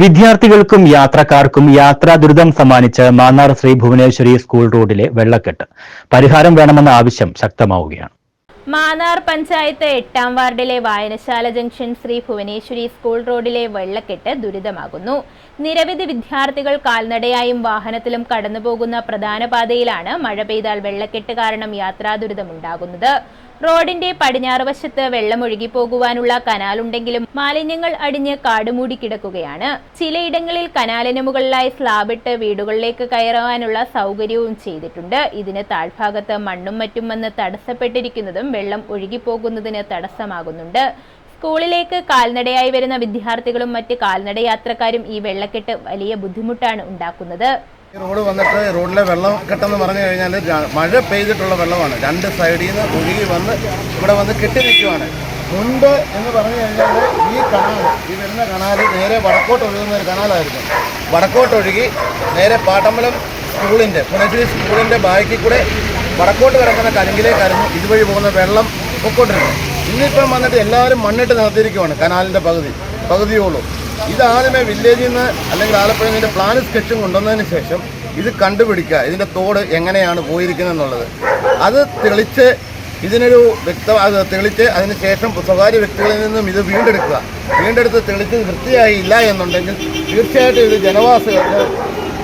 വിദ്യാർത്ഥികൾക്കും യാത്രക്കാർക്കും യാത്രാ ദുരിതം സമ്മാനിച്ച് മാന്നാർ ശ്രീ ഭുവനേശ്വരി സ്കൂൾ റോഡിലെ വെള്ളക്കെട്ട്. പരിഹാരം വേണമെന്ന ആവശ്യം ശക്തമാവുകയാണ്. മാന്നാർ പഞ്ചായത്ത് എട്ടാം വാർഡിലെ വായനശാല ജംഗ്ഷൻ ശ്രീ ഭുവനേശ്വരി സ്കൂൾ റോഡിലെ വെള്ളക്കെട്ട് ദുരിതമാകുന്നു. നിരവധി വിദ്യാർത്ഥികൾ കാൽനടയായും വാഹനത്തിലും കടന്നുപോകുന്ന പ്രധാന പാതയിലാണ് മഴ പെയ്താൽ വെള്ളക്കെട്ട് കാരണം യാത്രാ ദുരിതമുണ്ടാകുന്നത്. റോഡിന്റെ പടിഞ്ഞാറ് വശത്ത് വെള്ളമൊഴുകി പോകുവാനുള്ള കനാലുണ്ടെങ്കിലും മാലിന്യങ്ങൾ അടിഞ്ഞ് കാടുമൂടി കിടക്കുകയാണ്. ചിലയിടങ്ങളിൽ കനാലിന് മുകളിലായി സ്ലാബിട്ട് വീടുകളിലേക്ക് കയറുവാനുള്ള സൗകര്യവും ചെയ്തിട്ടുണ്ട്. ഇതിന് താഴ്ഭാഗത്ത് മണ്ണും മറ്റും വന്ന് തടസ്സപ്പെട്ടിരിക്കുന്നതും വെള്ളം ഒഴുകിപ്പോകുന്നതിന് തടസ്സമാകുന്നുണ്ട്. സ്കൂളിലേക്ക് കാൽനടയായി വരുന്ന വിദ്യാർത്ഥികളും മറ്റ് കാൽനടയാത്രക്കാരും ഈ വെള്ളക്കെട്ട് വലിയ ബുദ്ധിമുട്ടാണ് ഉണ്ടാക്കുന്നത്. റോഡ് വന്നിട്ട് റോഡിലെ വെള്ളം കെട്ടെന്ന് പറഞ്ഞു കഴിഞ്ഞാൽ മഴ പെയ്തിട്ടുള്ള വെള്ളമാണ്. രണ്ട് സൈഡിൽ നിന്ന് ഒഴുകി വന്ന് ഇവിടെ വന്ന് കെട്ടി നിൽക്കുവാണ്. മുൻപ് എന്ന് പറഞ്ഞു കഴിഞ്ഞാൽ ഈ കനാൽ ഈ വരുന്ന കനാൽ നേരെ വടക്കോട്ട് ഒഴുകുന്ന ഒരു കനാലായിരുന്നു. വടക്കോട്ട് ഒഴുകി നേരെ പാട്ടമ്പലം സ്കൂളിന്റെ പുനശ്ശേരി സ്കൂളിന്റെ ബാക്കിൽ കൂടെ വടക്കോട്ട് കിടക്കുന്ന കലിങ്കിലേക്കായിരുന്നു ഇതുവഴി പോകുന്ന വെള്ളം പൊക്കോട്ടിരുന്നു ഇന്നിപ്പം വന്നിട്ട് എല്ലാവരും മണ്ണിട്ട് നിർത്തിയിരിക്കുവാണ് കനാലിന്റെ പകുതി പകുതിയോളം. ഇതാദ്യമേ വില്ലേജിൽ നിന്ന് അല്ലെങ്കിൽ ആലപ്പുഴയിൽ ഇതിന്റെ പ്ലാൻ സ്കെച്ചും കൊണ്ടുവന്നതിന് ശേഷം ഇത് കണ്ടുപിടിക്കുക. ഇതിന്റെ തോട് എങ്ങനെയാണ് പോയിരിക്കുന്നത് എന്നുള്ളത് അത് തെളിച്ച് ഇതിനൊരു വ്യക്ത അത് തെളിച്ച് അതിന് ശേഷം സ്വകാര്യ വ്യക്തികളിൽ നിന്നും ഇത് വീണ്ടെടുക്കുക. വീണ്ടെടുത്ത് തെളിച്ച് വൃത്തിയായി ഇല്ല എന്നുണ്ടെങ്കിൽ തീർച്ചയായിട്ടും ഇത് ജനവാസികൾക്ക്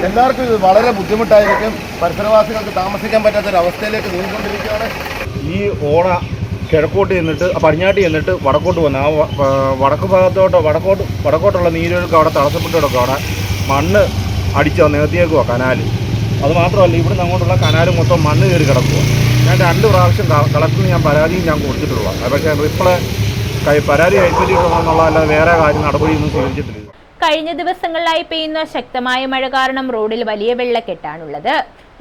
എല്ലാവർക്കും ഇത് വളരെ ബുദ്ധിമുട്ടായിരിക്കും. പരിസരവാസികൾക്ക് താമസിക്കാൻ പറ്റാത്തൊരവസ്ഥയിലേക്ക് നീങ്ങിക്കൊണ്ടിരിക്കുകയാണ്. ഈ ഓട കിഴക്കോട്ട് ചെന്നിട്ട് പടിഞ്ഞാട്ട് ചെന്നിട്ട് വടക്കോട്ട് വന്ന്. ആ വടക്ക് ഭാഗത്തോട്ടോ വടക്കോട്ട് വടക്കോട്ടുള്ള നീരൊഴുക്ക് അവിടെ തടസ്സപ്പെട്ട് കിടക്കും. അവിടെ മണ്ണ് അടിച്ചോ നികത്തിയേക്കുവാ കനാൽ അതുമാത്രമല്ല ഇവിടുന്ന് അങ്ങോട്ടുള്ള കനാൽ മൊത്തം മണ്ണ് കയറി കിടക്കുക ഞാൻ രണ്ട് പ്രാവശ്യം കളക്ടറിന് ഞാൻ പരാതിയും ഞാൻ കൊടുത്തിട്ടുള്ളൂ പക്ഷേ കൈ പരാതി കൈപ്പറ്റിയിട്ടുള്ള അല്ലാതെ വേറെ കാര്യം നടപടിയൊന്നും സ്വീകരിച്ചിട്ടില്ല. കഴിഞ്ഞ ദിവസങ്ങളിലായി പെയ്യുന്ന ശക്തമായ മഴ കാരണം റോഡിൽ വലിയ വെള്ളക്കെട്ടാണുള്ളത്.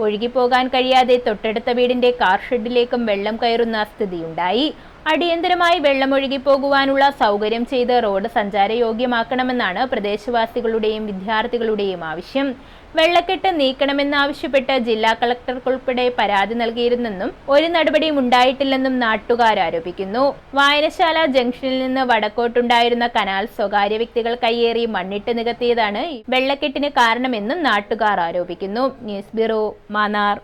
ഒഴുകിപ്പോകാൻ കഴിയാതെ തൊട്ടടുത്ത വീടിന്റെ കാർ ഷെഡിലേക്കും വെള്ളം കയറുന്ന സ്ഥിതിയുണ്ടായി. അടിയന്തരമായി വെള്ളം ഒഴുകിപ്പോകുവാനുള്ള സൗകര്യം ചെയ്ത് റോഡ് സഞ്ചാരയോഗ്യമാക്കണമെന്നാണ് പ്രദേശവാസികളുടെയും വിദ്യാർത്ഥികളുടെയും ആവശ്യം. വെള്ളക്കെട്ട് നീക്കണമെന്നാവശ്യപ്പെട്ട് ജില്ലാ കളക്ടർക്കുൾപ്പെടെ പരാതി നൽകിയിരുന്നെന്നും ഒരു നടപടിയും ഉണ്ടായിട്ടില്ലെന്നും നാട്ടുകാർ ആരോപിക്കുന്നു. വായനശാല ജംഗ്ഷനിൽ നിന്ന് വടക്കോട്ടുണ്ടായിരുന്ന കനാൽ സ്വകാര്യ വ്യക്തികൾ കയ്യേറി മണ്ണിട്ട് നികത്തിയതാണ് വെള്ളക്കെട്ടിന് കാരണമെന്നും നാട്ടുകാർ ആരോപിക്കുന്നു. News bureau Mannar